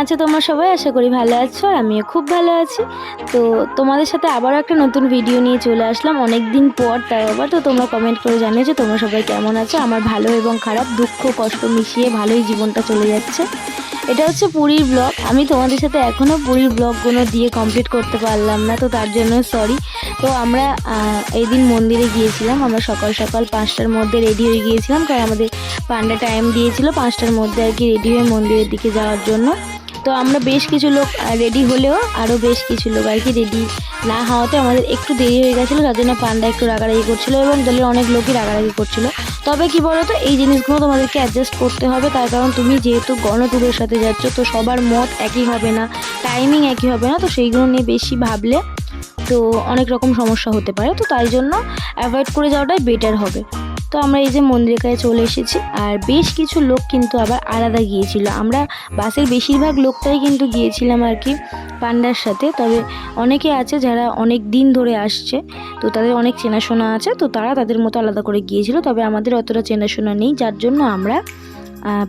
আছো তোমরা সবাই? আশা করি ভালো আছো আর আমিও খুব ভালো আছি। তো তোমাদের সাথে আবারও একটা নতুন ভিডিও নিয়ে চলে আসলাম অনেক দিন পর, তাই আবার তো তোমরা কমেন্ট করে জানিয়েছো তোমরা সবাই কেমন আছো? আমার ভালো এবং খারাপ, দুঃখ, কষ্ট মিশিয়ে ভালোই জীবনটা চলে যাচ্ছে। এটা হচ্ছে পুরীর ব্লগ আমি তোমাদের সাথে এখনও পুরীর ব্লগগুলো দিয়ে কমপ্লিট করতে পারলাম না, তো তার জন্য সরি তো আমরা এই দিন মন্দিরে গিয়েছিলাম। আমরা সকাল সকাল পাঁচটার মধ্যে রেডি হয়ে গিয়েছিলাম, কারণ আমাদের পান্ডা টাইম দিয়েছিল পাঁচটার মধ্যে আর কি রেডি হয়ে মন্দিরের দিকে যাওয়ার জন্য। তো আমরা বেশ কিছু লোক রেডি হলেও আরও বেশ কিছু লোক আর কি রেডি না হওয়াতে আমাদের একটু দেরি হয়ে গেছিল, তার জন্য পান্ডা একটু রাগারাগি করছিল এবং দলের অনেক লোকই রাগারাগি করছিল। তবে কি বলতো, এই জিনিসগুলো তোমাদেরকে অ্যাডজাস্ট করতে হবে, তার কারণ তুমি যেহেতু গণটুরের সাথে যাচ্ছ, তো সবার মত একই হবে না টাইমিং একই হবে না, তো সেইগুলো নিয়ে বেশি ভাবলে তো অনেক রকম সমস্যা হতে পারে, তো তাই জন্য অ্যাভয়েড করে যাওয়াটাই বেটার হবে। তো আমরা এই যে মন্দিরের কাছে চলে এসেছি। আর বেশ কিছু লোক কিন্তু আবার আলাদা গিয়েছিল। আমরা বাসের বেশিরভাগ লোকটাই কিন্তু গিয়েছিলাম আর কি পান্ডার সাথে। তবে অনেকে আছে যারা অনেক দিন ধরে আসছে, তো তাদের অনেক চেনাশোনা আছে, তো তারা তাদের মতো আলাদা করে গিয়েছিল। তবে আমাদের অতটা চেনাশোনা নেই, যার জন্য আমরা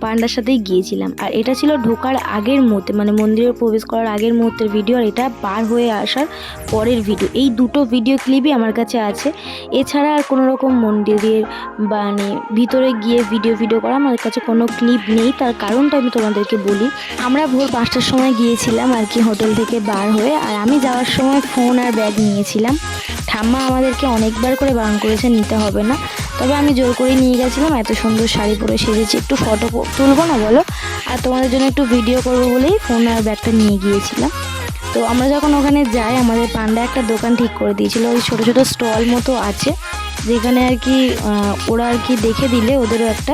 পান্ডার সাথেই গিয়েছিলাম। আর এটা ছিল ঢোকার আগের মুহূর্তে মানে মন্দিরে প্রবেশ করার আগের মুহূর্তের ভিডিও আর এটা পার হয়ে আসার পরের ভিডিও এই দুটো ভিডিও ক্লিপই আমার কাছে আছে। এছাড়া আর কোনো রকম মন্দিরের মানে ভিতরে গিয়ে ভিডিও ভিডিও করা আমার কাছে কোনো ক্লিপ নেই। তার কারণটা আমি তোমাদেরকে বলি, আমরা ভোর পাঁচটার সময় গিয়েছিলাম আর কি হোটেল থেকে বার হয়ে, আর আমি যাওয়ার সময় ফোন আর ব্যাগ নিয়েছিলাম। ঠাম্মা আমাদেরকে অনেকবার করে বারণ করেছে, নিতে হবে না। তবে আমি জোর করে নিয়ে গেছিলাম, এত সুন্দর শাড়ি পরে সেজেছি। একটু ফটো তুলবো না বলো? আর তোমাদের জন্য একটু ভিডিও করব বলেই ফোন আর ব্যাগটা নিয়ে গিয়েছিলাম। তো আমরা যখন ওখানে যাই, আমাদের পান্ডা একটা দোকান ঠিক করে দিয়েছিল, ওই ছোটো ছোটো স্টল মতো আছে। যেখানে আর কি ওরা আর কি দেখে দিলে, ওদেরও একটা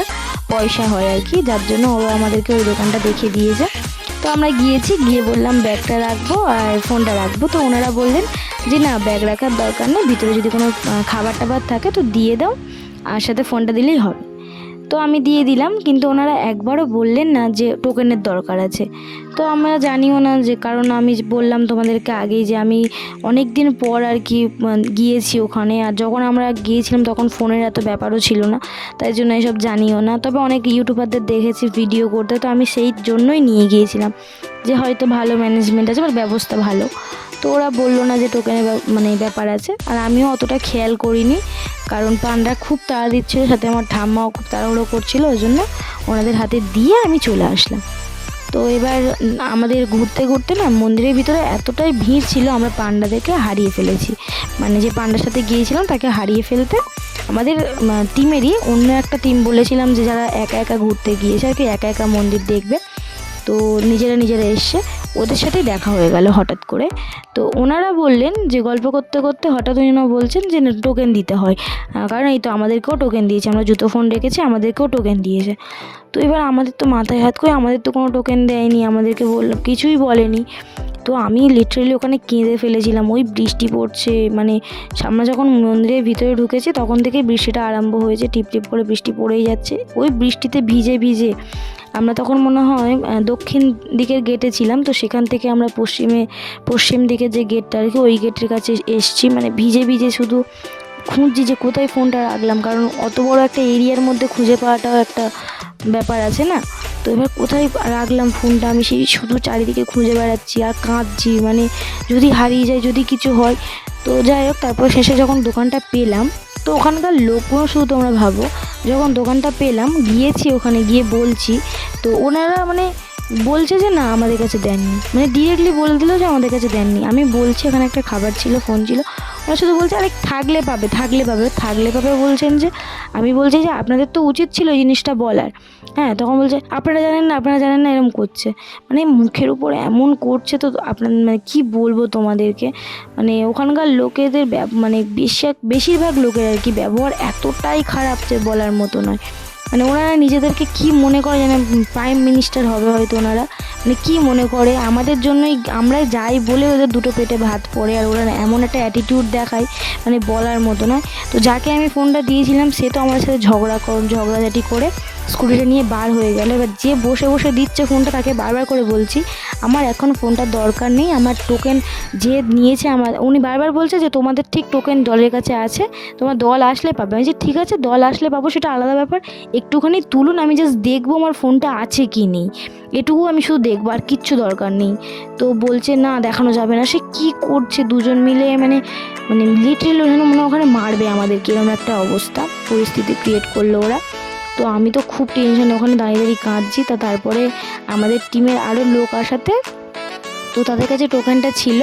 পয়সা হয় আর কি। যার জন্য ওরা আমাদেরকে ওই দোকানটা দেখে দিয়েছে। তো আমরা গিয়েছি, গিয়ে বললাম ব্যাগটা রাখব আর ফোনটা রাখব। তো ওনারা বললেন যে না ব্যাগ রাখার দরকার নেই, ভিতরে যদি কোনো খাবার টাবার থাকে তো দিয়ে দাও, আর সাথে ফোনটা দিলেই হবে। তো আমি দিয়ে দিলাম, কিন্তু ওনারা একবারও বললেন না যে টোকেনের দরকার আছে। তো আমরা জানিও না যে, কারণ আমি বললাম তোমাদেরকে আগেই যে আমি অনেক দিন পর আর কি গিয়েছি ওখানে, আর যখন আমরা গিয়েছিলাম তখন ফোনের এত ব্যাপারও ছিল না, তাই জন্য এসব জানিও না। তবে অনেক ইউটিউবারদের দেখেছি ভিডিও করতে, তো আমি সেই জন্যই নিয়ে গিয়েছিলাম, যে হয়তো ভালো ম্যানেজমেন্ট আছে বা ব্যবস্থা ভালো। তো ওরা বলল না যে টোকেনের মানে ব্যাপার আছে। আর আমিও অতটা খেয়াল করিনি, কারণ পান্ডা খুব তাড়া দিচ্ছিল, সাথে আমার ঠাম্মাও খুব তাড়াহুড়ো করছিল, ওই জন্য ওনাদের হাতে দিয়ে আমি চলে আসলাম। তো এবার আমাদের ঘুরতে ঘুরতে না, মন্দিরের ভিতরে এতটাই ভিড় ছিল, আমরা পান্ডাদেরকে হারিয়ে ফেলেছি। মানে যে পান্ডার সাথে গিয়েছিলাম, তাকে হারিয়ে ফেলতে আমাদের টিমেরই অন্য একটা টিম বলেছিলাম যে যারা একা একা ঘুরতে গিয়েছে আর কি, একা একা মন্দির দেখবে। তো নিজেরা নিজেরা এসছে ওদের সাথেই দেখা হয়ে গেল হঠাৎ করে। তো ওনারা বললেন যে, গল্প করতে করতে হঠাৎ না বলছেন যে টোকেন দিতে হয়। কারণ এই তো আমাদেরকেও টোকেন দিয়েছে, আমরা জুতো ফোন রেখেছি, আমাদেরকেও টোকেন দিয়েছে। তো এবার আমাদের তো মাথায় হাত করে আমাদের তো কোনো টোকেন দেয়নি, আমাদেরকে বললাম কিছুই বলেনি। তো আমি লিটারেলি ওখানে কেঁদে ফেলেছিলাম, ওই বৃষ্টি পড়ছে মানে আমরা যখন মন্দিরের ভিতরে ঢুকেছি, তখন থেকে বৃষ্টিটা আরম্ভ হয়েছে টিপ টিপ করে বৃষ্টি পড়েই যাচ্ছে। ওই বৃষ্টিতে ভিজে ভিজে আমরা তখন মনে হয় দক্ষিণ দিকের গেটে ছিলাম, তো সেখান থেকে আমরা পশ্চিমে, পশ্চিম দিকে যে গেটটা আর কি, ওই গেটের কাছে এসছি। মানে ভিজে ভিজে শুধু খুঁজছি যে কোথায় ফোনটা রাখলাম, কারণ অত বড় একটা এরিয়ার মধ্যে খুঁজে পাওয়াটাও একটা ব্যাপার আছে না? তো এবার কোথায় রাখলাম ফোনটা আমি সেই শুধু চারিদিকে খুঁজে বেড়াচ্ছি আর কাঁদছি। মানে যদি হারিয়ে যায়, যদি কিছু হয়, তো যাই হোক, তারপর শেষে যখন দোকানটা পেলাম, তো ওখানকার লোকগুলো শুধু তোমরা ভাবো যখন দোকানটা পেলাম, গিয়েছি ওখানে গিয়ে বলছি। তো ওনারা মানে বলছে যে, না, আমাদের কাছে দেননি। মানে ডিরেক্টলি বলে দিল যে, আমাদের কাছে দেননি। আমি বলছি, এখানে একটা খাবার ছিল, ফোন ছিল। ওরা শুধু বলছে, আরে, থাকলে পাবে থাকলে পাবে। থাকলে পাবে বলছেন যে, আমি বলছি যে, আপনাদের তো উচিত ছিল এই জিনিসটা বলার। হ্যাঁ তখন বলছে, আপনারা জানেন না, আপনারা জানেন না এরকম করছে। মানে মুখের উপর এমন করছে তো আপনার মানে কী বলব তোমাদেরকে? মানে ওখানকার লোকেদের মানে বেশি বেশিরভাগ লোকের আর কি ব্যবহার এতটাই খারাপ যে বলার মতো নয়। মানে ওনারা নিজেদেরকে কি মনে করে যেন প্রাইম মিনিস্টার হবে হয়তো ওনারা। মানে কি মনে করে? আমাদের জন্যই আমরা যাই বলে ওদের দুটো পেটে ভাত পড়ে আর ওরা এমন একটা অ্যাটিটিউড দেখায় মানে বলার মতো নয়। তো যাকে আমি ফোনটা দিয়েছিলাম, সে তো আমার সাথে ঝগড়া ঝগড়াঝাটি করে স্কুটিটা নিয়ে বার হয়ে গেল। এবার যে বসে বসে দিচ্ছে ফোনটা, তাকে বারবার করে বলছি, আমার এখন ফোনটার দরকার নেই, আমার টোকেন যে নিয়েছে আমার উনি বারবার বলছে যে, তোমাদের ঠিক টোকেন দলের কাছে আছে, তোমার দল আসলে পাবে। আমি যে ঠিক আছে, দল আসলে পাবো, সেটা আলাদা ব্যাপার। একটুখানি তুলুন, আমি জাস্ট দেখব আমার ফোনটা আছে কি নেই। এটুকু আমি শুধু দেখব, আর কিচ্ছু দরকার নেই। তো বলছে, না, দেখানো যাবে না। সে কি করছে, দুজন মিলে মানে মানে লিটারেল ওখানে মনে ওখানে মারবে আমাদেরকে, এরকম একটা অবস্থা। পরিস্থিতি ক্রিয়েট করল ওরা। তো আমি তো খুব টেনশনে ওখানে দাঁড়িয়ে দাঁড়িয়ে কাঁদছি। তা তারপরে আমাদের টিমের আরও লোক আসাতে তো তাদের কাছে টোকেনটা ছিল।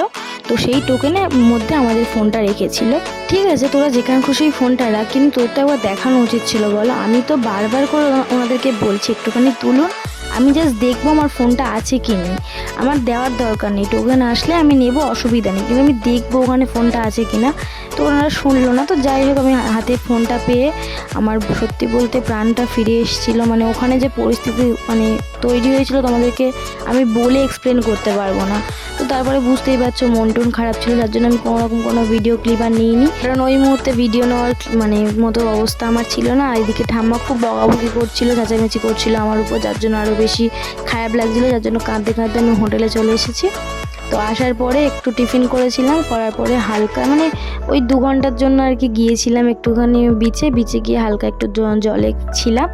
তো সেই টোকেনের মধ্যে আমাদের ফোনটা রেখেছিল। ঠিক আছে, তোরা যেখানে খুশি ফোনটা রাখ। কিন্তু তোর তো একবার দেখানো উচিত ছিল, বলো। আমি তো বারবার করে ওনাদেরকে বলছি, একটুখানি তুলুন। আমি জাস্ট দেখব আমার ফোনটা আছে কি নেই। আমার দেওয়ার দরকার নেই। তো টোকেন আসলে আমি নেব, অসুবিধা নেই। কিন্তু আমি দেখব ওখানে ফোনটা আছে কি না। তো ওনারা শুনলো না। তো যাই হোক, আমি হাতে ফোনটা পেয়ে আমার সত্যি বলতে প্রাণটা ফিরে এসেছিল। মানে ওখানে যে পরিস্থিতি মানে তৈরি হয়েছিল তোমাদেরকে আমি বলে এক্সপ্লেন করতে পারব না। তো তারপরে বুঝতেই পারছ, মন টন খারাপ ছিল যার জন্য আমি কোনো রকম কোনো ভিডিও ক্লিপ আর নিইনি। কারণ ওই মুহূর্তে ভিডিও নেওয়ার মানে মতো অবস্থা আমার ছিল না। এদিকে ঠাম্মা খুব বকাবকি করছিল, চেঁচামেচি করছিল আমার উপর, যার জন্য আরও বেশি খারাপ লাগছিল, যার জন্য কাঁদতে কাঁদতে আমি হোটেলে চলে এসেছি। তো আসার পরে একটু টিফিন করেছিলাম, করার পরে হালকা মানে ওই দু ঘণ্টার জন্য আর কি গিয়েছিলাম একটুখানি বিচে বিচে গিয়ে হালকা একটু জলে ছিলাম।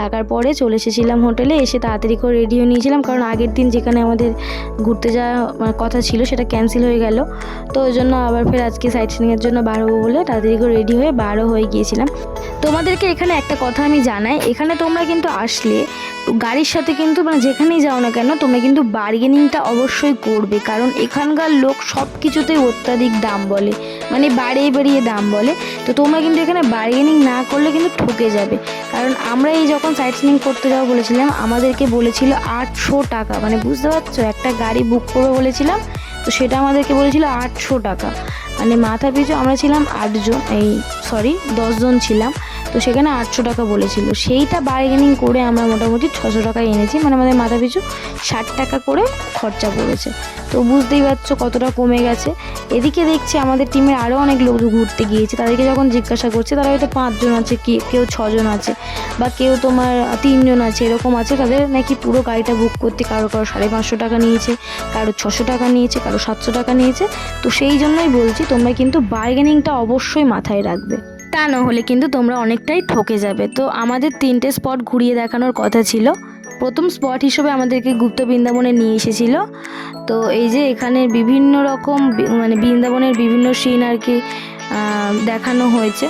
থাকার পরে চলে এসেছিলাম হোটেলে, এসে তাড়াতাড়ি করে রেডি হয়ে নিয়েছিলাম। কারণ আগের দিন যেখানে আমাদের ঘুরতে যাওয়া মানে কথা ছিল সেটা ক্যান্সেল হয়ে গেল। তো ওই জন্য আবার ফের আজকে সাইট সিনিংয়ের জন্য বার হব বলে তাড়াতাড়ি করে রেডি হয়ে বারও হয়ে গিয়েছিলাম। তোমাদেরকে এখানে একটা কথা আমি জানাই, এখানে তোমরা কিন্তু আসলে গাড়ির সাথে কিন্তু মানে যেখানেই যাও না কেন, তোমরা কিন্তু বার্গেনিংটা অবশ্যই করবে। কারণ এখানকার লোক সব কিছুতেই অত্যাধিক দাম বলে। মানে বাড়িয়ে বাড়িয়ে দাম বলে। তো তোমরা কিন্তু এখানে বার্গেনিং না করলে কিন্তু ঠকে যাবে। কারণ আমরা এই যখন সাইট সিনিং করতে যাব বলেছিলাম, আমাদেরকে বলেছিল আটশো টাকা। মানে বুঝতে পারছ? একটা গাড়ি বুক করব বলেছিলাম, তো সেটা আমাদেরকে বলেছিল আটশো টাকা। মানে মাথা পিছু আমরা ছিলাম আটজন, এই সরি দশজন ছিলাম। তো সেখানে আটশো টাকা বলেছিল। সেইটা বার্গেনিং করে আমরা মোটামুটি ছশো টাকা এনেছি। মানে আমাদের মাথা পিছু ষাট টাকা করে খরচা পড়েছে। তো বুঝতেই পারছ কতটা কমে গেছে। এদিকে দেখছি আমাদের টিমের আরও অনেক লোক ঘুরতে গিয়েছে, তাদেরকে যখন জিজ্ঞাসা করছে, তারা হয়তো পাঁচজন আছে, কি, কেউ ছজন আছে, বা কেউ তোমার তিনজন আছে, এরকম আছে, তাদের নাকি পুরো গাড়িটা বুক করতে কারও কারও সাড়ে পাঁচশো টাকা নিয়েছে, কারও ছশো টাকা নিয়েছে, কারও সাতশো টাকা নিয়েছে। তো সেই জন্যই বলছি, তোমরা কিন্তু বার্গেনিংটা অবশ্যই মাথায় রাখবে। তা না হলে কিন্তু তোমরা অনেকটাই ঠকে যাবে। তো আমাদের তিনটে স্পট ঘুরিয়ে দেখানোর কথা ছিল। প্রথম স্পট হিসেবে আমাদেরকে গুপ্ত বৃন্দাবনে নিয়ে এসেছিল। তো এই যে এখানে বিভিন্ন রকম মানে বৃন্দাবনের বিভিন্ন সিন আর কি দেখানো হয়েছে।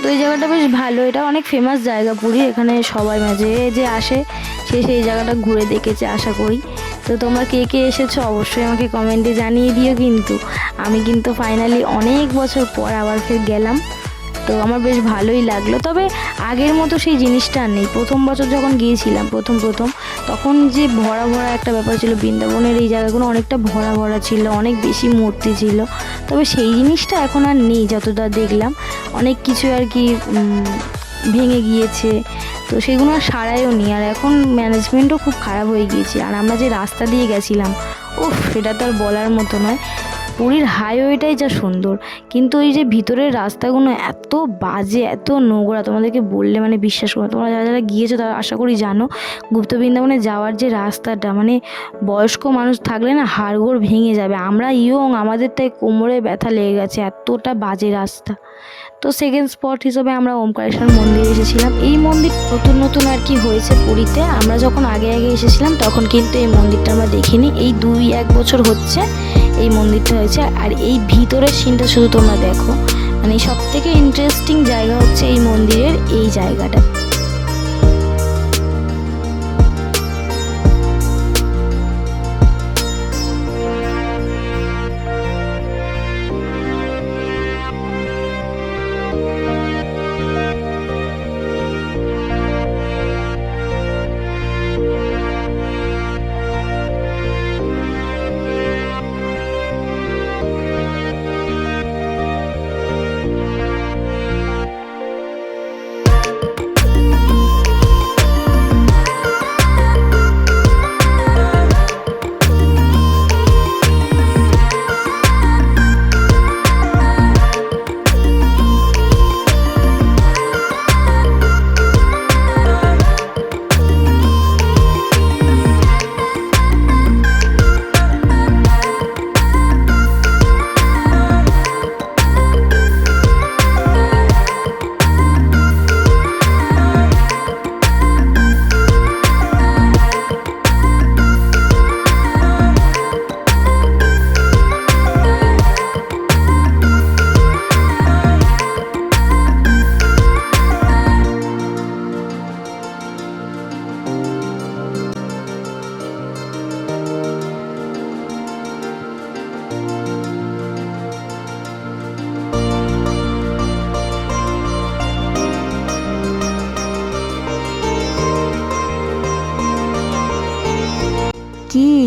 তো এই জায়গাটা বেশ ভালো। এটা অনেক ফেমাস জায়গা পুরী। এখানে সবাই মাঝে যে আসে, সে সেই জায়গাটা ঘুরে দেখেছে আশা করি। তো তোমরা কে কে এসেছ অবশ্যই আমাকে কমেন্টে জানিয়ে দিও কিন্তু। আমি কিন্তু ফাইনালি অনেক বছর পর আবার ফের গেলাম। তো আমার বেশ ভালোই লাগল। তবে আগের মতো সেই জিনিসটা আর নেই। প্রথম বছর যখন গিয়েছিলাম, প্রথম প্রথম, তখন যে ভরা ভরা একটা ব্যাপার ছিল। বৃন্দাবনের এই জায়গাগুলো অনেকটা ভরা ভরা ছিল, অনেক বেশি মূর্তি ছিল। তবে সেই জিনিসটা এখন আর নেই যতটা দেখলাম। অনেক কিছু আর কি ভেঙে গিয়েছে। তো সেগুলো আর সারাইও নি আর এখন ম্যানেজমেন্টও খুব খারাপ হয়ে গিয়েছে। আর আমরা যে রাস্তা দিয়ে গেছিলাম, উফ, সেটা তো আর বলার মতো নয়। পুরীর হাইওয়েটাই যা সুন্দর। কিন্তু ওই যে ভিতরের রাস্তাগুলো এত বাজে, এত নোংরা, তোমাদেরকে বললে মানে বিশ্বাস করো তোমরা যারা যারা গিয়েছো তারা আশা করি জানো, গুপ্ত বৃন্দাবনে যাওয়ার যে রাস্তাটা মানে বয়স্ক মানুষ থাকলে না হাড়গোড় ভেঙে যাবে। আমরা ইয়ং আমাদের তাই কোমরে ব্যথা লেগে গেছে, এতটা বাজে রাস্তা। তো সেকেন্ড স্পট হিসেবে আমরা ওমকারেশ্বর মন্দিরে এসেছিলাম। এই মন্দির নতুন নতুন আর কি হয়েছে পুরীতে। আমরা যখন আগে আগে এসেছিলাম, তখন কিন্তু এই মন্দিরটা আমরা দেখিনি। এই দুই এক বছর হচ্ছে এই মন্দিরটা হয়েছে। আর এই ভিতরের সিনটা শুধু তোমরা দেখো। মানে সব থেকে ইন্টারেস্টিং জায়গা হচ্ছে এই মন্দিরের এই জায়গাটা।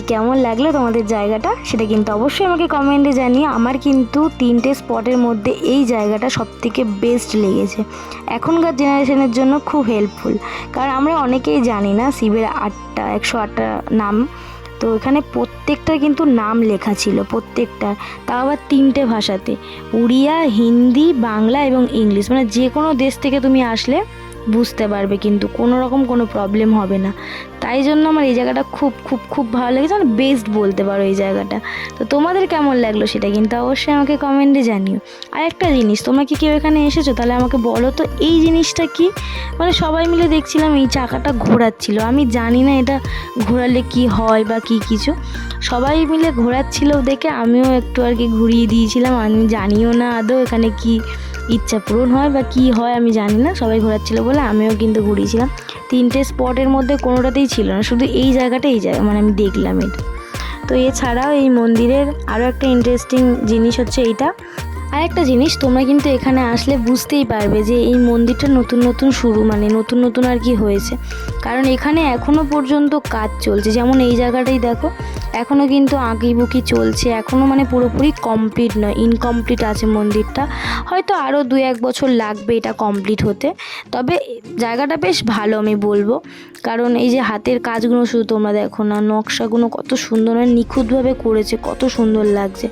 কেমন লাগল তোমাদের জায়গাটা সেটা কিন্তু অবশ্যই আমাকে কমেন্টে জানিয়ে আমার কিন্তু তিনটে স্পটের মধ্যে এই জায়গাটা সবথেকে বেস্ট লেগেছে। এখনকার জেনারেশনের জন্য খুব হেল্পফুল কারণ আমরা অনেকেই জানি না শিবের আটটা, একশো আটটা নাম। তো এখানে প্রত্যেকটা কিন্তু নাম লেখা ছিল, প্রত্যেকটা। তাও আবার তিনটে ভাষাতে। উড়িয়া, হিন্দি, বাংলা এবং ইংলিশ। মানে যে কোনো দেশ থেকে তুমি আসলে বুঝতে পারবে কিন্তু কোনো রকম কোনো প্রবলেম হবে না। তাই জন্য আমার এই জায়গাটা খুব খুব খুব ভালো লেগেছে মানে বেস্ট বলতে পারো এই জায়গাটা। তো তোমাদের কেমন লাগল সেটা কিন্তু অবশ্যই আমাকে কমেন্টে জানিও। আর একটা জিনিস, তোমরা কি কেউ এখানে এসেছ? তাহলে আমাকে বলো তো, এই জিনিসটা কি? মানে সবাই মিলে দেখছিলাম এই চাকাটা ঘোরাচ্ছিল। আমি জানি না এটা ঘোরালে কি হয় বা কি কিছু। সবাই মিলে ঘোরাচ্ছিল দেখে, আমিও একটু আর কি ঘুরিয়ে দিয়েছিলাম। আমি জানিও না আদৌ এখানে কি ইচ্ছা পূরণ হয় বা কি হয় আমি জানি না, সবাই ঘোরাচ্ছিল বলে আমিও কিন্তু ঘুরিয়েছিলাম। তিনটে স্পটের মধ্যে কোনোটাতেই ছিল না, শুধু এই জায়গাটা এই জায়গা মানে আমি দেখলাম এটা। তো এছাড়াও এই মন্দিরের আরও একটা ইন্টারেস্টিং জিনিস হচ্ছে এইটা। আর একটা জিনিস, তোমরা কিন্তু এখানে আসলে বুঝতেই পারবে যে এই মন্দিরটা নতুন নতুন শুরু মানে নতুন নতুন আর কি হয়েছে। কারণ এখানে এখনও পর্যন্ত কাজ চলছে, যেমন এই জায়গাটাই দেখো এখনও কিন্তু আঁকিবুকি চলছে। এখনও মানে পুরোপুরি কমপ্লিট নয় ইনকমপ্লিট আছে মন্দিরটা। হয়তো আরও দু এক বছর লাগবে এটা কমপ্লিট হতে। তবে জায়গাটা বেশ ভালো আমি বলব। কারণ এই যে হাতের কাজগুলো শুধু তোমরা দেখো না, নকশাগুলো কত সুন্দর মানে নিখুঁতভাবে করেছে, কত সুন্দর লাগছে।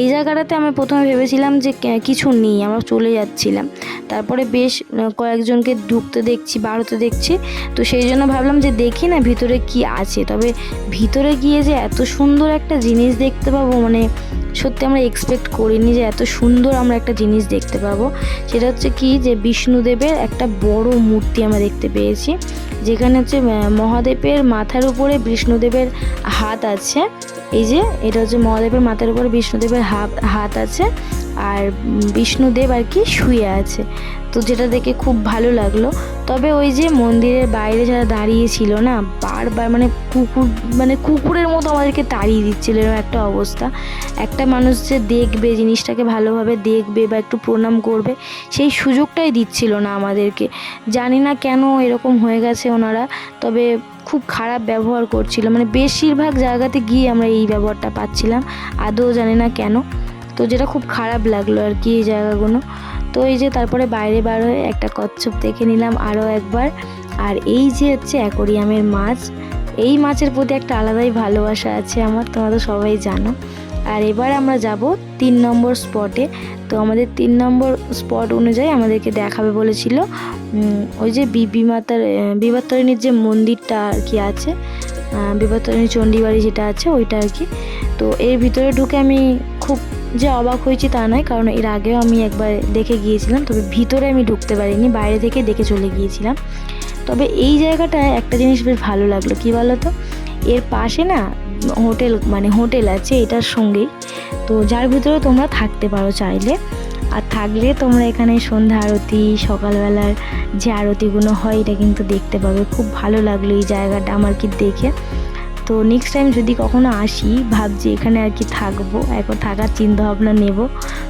এই জায়গাটাতে আমি প্রথমে ভেবেছিলাম যে কিছু নেই, আমরা চলে যাচ্ছিলাম। তারপরে বেশ কয়েকজনকে ঢুকতে দেখছি বার হতে দেখছি। তো সেই জন্য ভাবলাম যে দেখি না ভিতরে কি আছে। তবে ভিতরে গিয়ে যে এত সুন্দর একটা জিনিস দেখতে পাবো মানে সত্যি আমরা এক্সপেক্ট করিনি যে এত সুন্দর আমরা একটা জিনিস দেখতে পাবো। সেটা হচ্ছে কি যে বিষ্ণুদেবের একটা বড় মূর্তি আমরা দেখতে পেয়েছি, যেখানে হচ্ছে মহাদেবের মাথার উপরে বিষ্ণুদেবের হাত আছে। এই যে, এটা হচ্ছে মহাদেবের মাথার উপরে বিষ্ণুদেবের হাত হাত আছে। আর বিষ্ণুদেব আর কি শুয়ে আছে। তো যেটা দেখে খুব ভালো লাগল। তবে ওই যে মন্দিরের বাইরে যারা দাঁড়িয়ে ছিল না, বারবার মানে কুকুর মানে কুকুরের মতো আমাদেরকে তাড়িয়ে দিচ্ছিল এরকম একটা অবস্থা। একটা মানুষ যে দেখবে, জিনিসটাকে ভালোভাবে দেখবে বা একটু প্রণাম করবে, সেই সুযোগটাই দিচ্ছিল না আমাদেরকে। জানি না কেন এরকম হয়ে গেছে ওনারা, তবে খুব খারাপ ব্যবহার করছিল। মানে বেশিরভাগ জায়গাতে গিয়ে আমরা এই ব্যবহারটা পাচ্ছিলাম, আদৌ জানি না কেন। তো যেটা খুব খারাপ লাগল আর কি এই জায়গাগুলো। তো এই যে তারপরে বাইরে বার হয়ে একটা কচ্ছপ দেখে নিলাম আরও একবার। আর এই যে হচ্ছে অ্যাকোরিয়ামের মাছ এই মাছের প্রতি একটা আলাদাই ভালোবাসা আছে আমার তোমরা তো সবাই জানো। আর এবার আমরা যাব তিন নম্বর স্পটে তো আমাদের তিন নম্বর স্পট অনুযায়ী আমাদেরকে দেখাবে বলেছিল ওই যে বিবি মাতার আহ, যে মন্দিরটা আর কি আছে আহ, বিবাত্তরিণী চণ্ডীবাড়ি যেটা আছে ওইটা আর কি। তো এর ভিতরে ঢুকে আমি খুব যে অবাক হয়েছি তা নয়, কারণ এর আগেও আমি একবার দেখে গিয়েছিলাম, তবে ভিতরে আমি ঢুকতে পারিনি, বাইরে থেকে দেখে চলে গিয়েছিলাম। তবে এই জায়গাটায় একটা জিনিস বেশ ভালো লাগল, কী বলো তো এর পাশে না হোটেল মানে হোটেল আছে, এটার সঙ্গেই। তো যার ভিতরে তোমরা থাকতে পারো চাইলে। আর থাকলে তোমরা এখানে সন্ধ্যা আরতি, সকালবেলার যে আরতিগুলো হয়, এটা কিন্তু দেখতে পাবে। খুব ভালো লাগল এই জায়গাটা আমার কি দেখে। তো নেক্সট টাইম যদি কখনো আসি, ভাবছি এখানে আর কি থাকব এখন থাকার চিন্তা ভাবনা নেব,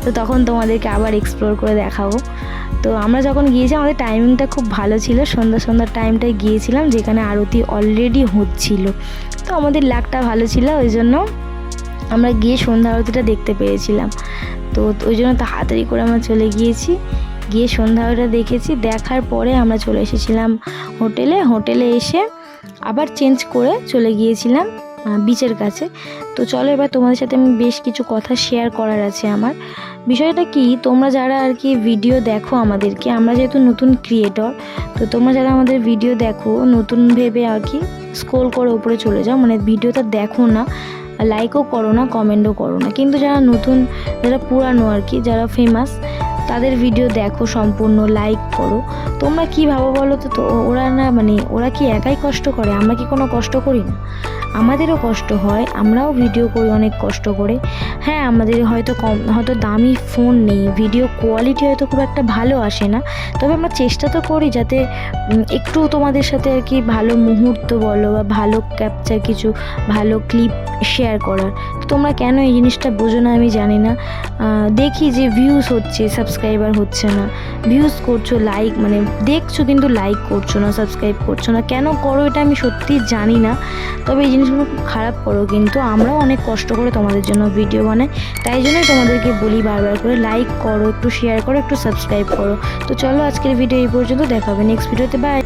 তো তখন তোমাদেরকে আবার এক্সপ্লোর করে দেখাবো। তো আমরা যখন গিয়েছি আমাদের টাইমিংটা খুব ভালো ছিল। সন্ধ্যা সন্ধ্যার টাইমটায় গিয়েছিলাম, যেখানে আরতি অলরেডি হচ্ছিল। তো আমাদের লাকটা ভালো ছিল, ওই জন্য আমরা গিয়ে সন্ধ্যা আরতিটা দেখতে পেয়েছিলাম। তো ওই জন্য তাড়াতাড়ি করে আমরা চলে গিয়েছি। গিয়ে সন্ধ্যা আরতিটা দেখেছি, দেখার পরে আমরা চলে এসেছিলাম হোটেলে। হোটেলে এসে আবার চেঞ্জ করে চলে গিয়েছিলাম বিচের কাছে। তো চলো এবার তোমাদের সাথে আমি বেশ কিছু কথা শেয়ার করার আছে আমার। বিষয়টা কি, তোমরা যারা আর কি ভিডিও দেখো আমাদেরকে, আমরা যেহেতু নতুন ক্রিয়েটর তো তোমরা যারা আমাদের ভিডিও দেখো, নতুন ভেবে আর কি স্ক্রোল করে উপরে চলে যাও। মানে ভিডিওটা দেখো না লাইকও করো না কমেন্টও করো না। কিন্তু যারা নতুন, যারা পুরানো আর কি, যারা ফেমাস তাদের ভিডিও দেখো সম্পূর্ণ লাইক করো। তোমরা কি ভাবো বলো তো? ওরা না মানে ওরা কি একাই কষ্ট করে? আমরা কি কোনো কষ্ট করি না? আমাদেরও কষ্ট হয়, আমরাও ভিডিও করি, অনেক কষ্ট করে। হ্যাঁ আমাদের হয়তো কম, হয়তো দামি ফোন নেই ভিডিও কোয়ালিটি হয়তো খুব একটা ভালো আসে না। তবে আমরা চেষ্টা তো করি যাতে একটু তোমাদের সাথে আর কি ভালো মুহূর্ত বলো বা ভালো ক্যাপচার কিছু, ভালো ক্লিপ শেয়ার করার। তোমরা কেন এই জিনিসটা বোঝো না আমি জানি না। দেখি যে ভিউজ হচ্ছে সাবস্ক্রাইব সাবস্ক্রাইবার হচ্ছে না। ভিউজ করছ লাইক মানে দেখছ কিন্তু লাইক করছ না সাবস্ক্রাইব করছ না। কেন করো এটা আমি সত্যি জানি না। তবে এই জিনিসগুলো খুব খারাপ করো কিন্তু আমরাও অনেক কষ্ট করে তোমাদের জন্য ভিডিও বানাই। তাই জন্যই তোমাদেরকে বলি বারবার করে লাইক করো, একটু শেয়ার করো, একটু সাবস্ক্রাইব করো। তো চলো আজকের ভিডিও এই পর্যন্ত দেখাবে নেক্সট ভিডিওতে বাই